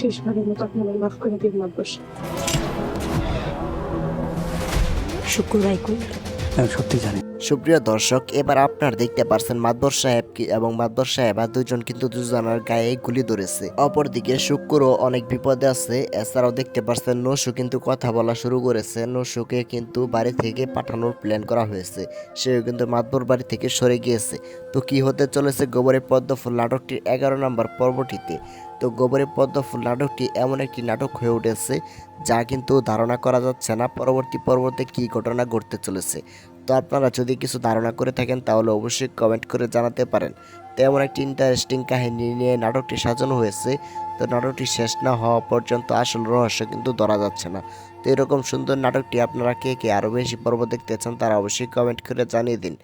শেষবারের মতো আপনারা মাফ করে দিন মাদ্রাস। শুক্রবার রায় আমি সত্যি জানি সুপ্রিয় দর্শক, এবার আপনার দেখতে পারছেন মাদবর সাহেব এবং মাদবর সাহেব আর দুজন কিন্তু দুজনের গায়ে গুলি ধরেছে। অপরদিকে শুক্রও অনেক বিপদে আছে, এছাড়াও দেখতে পারছেন নসু কিন্তু কথা বলা শুরু করেছে। নসুকে কিন্তু বাড়ি থেকে পাঠানোর প্ল্যান করা হয়েছে। সেও কিন্তু মাদবর বাড়ি থেকে সরে গিয়েছে। তো কি হতে চলেছে গোবরের পদ্মফুল নাটকটির এগারো নম্বর পর্বটিতে? তো গোবরের পদ্মফুল নাটকটি এমন একটি নাটক হয়ে উঠেছে, যা কিন্তু ধারণা করা যাচ্ছে না পরবর্তী পর্বতে কি ঘটনা ঘটতে চলেছে। তো আপনারা যদি কিছু ধারণা করে থাকেন, তাহলে অবশ্যই কমেন্ট করে জানাতে পারেন। তো এমন একটি ইন্টারেস্টিং কাহিনী নিয়ে নাটকটি সাজানো হয়েছে। তো নাটকটি শেষ না হওয়া পর্যন্ত আসল রহস্য কিন্তু ধরা যাচ্ছে না। তো এরকম সুন্দর নাটকটি আপনারা কে কে আরও বেশি পর্ব দেখতে চান, তারা অবশ্যই কমেন্ট করে জানিয়ে দিন।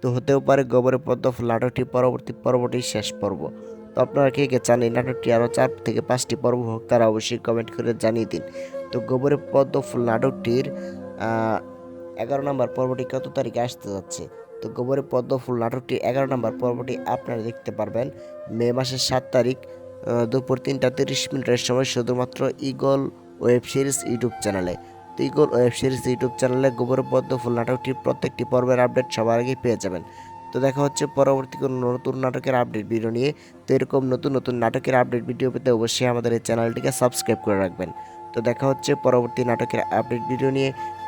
তো হতেও পারে গোবরে পদ্মফুল নাটকটি পরবর্তী পর্বটি শেষ পর্ব। তো আপনারা কে কে চান এই নাটকটি আরও চার থেকে পাঁচটি পর্ব হোক, তারা অবশ্যই কমেন্ট করে জানিয়ে দিন। তো গোবরে পদ্মফুল নাটকটির এগারো নম্বর পর্বটি কত তারিখে আসতে যাচ্ছে? তো গোবরে পদ্মফুল নাটকটি এগারো নম্বর পর্বটি আপনারা দেখতে পারবেন। মে মাসের সাত তারিখ দুপুর তিনটা তিরিশ মিনিটের সময় শুধুমাত্র ইগল ওয়েব সিরিজ ইউটিউব চ্যানেলে। তো ইগল ওয়েব সিরিজ ইউটিউব চ্যানেলে গোবরে পদ্মফুল নাটকটির প্রত্যেকটি পর্বের আপডেট সবার আগে পেয়ে যাবেন। তো দেখা হচ্ছে পরবর্তী কোনো নতুন নাটকের আপডেট ভিডিও নিয়ে। তো এরকম নতুন নতুন নাটকের আপডেট ভিডিও পেতে অবশ্যই আমাদের এই চ্যানেলটিকে সাবস্ক্রাইব করে রাখবেন। তো দেখা হচ্ছে পরবর্তী নাটকের আপডেট ভিডিও নিয়ে।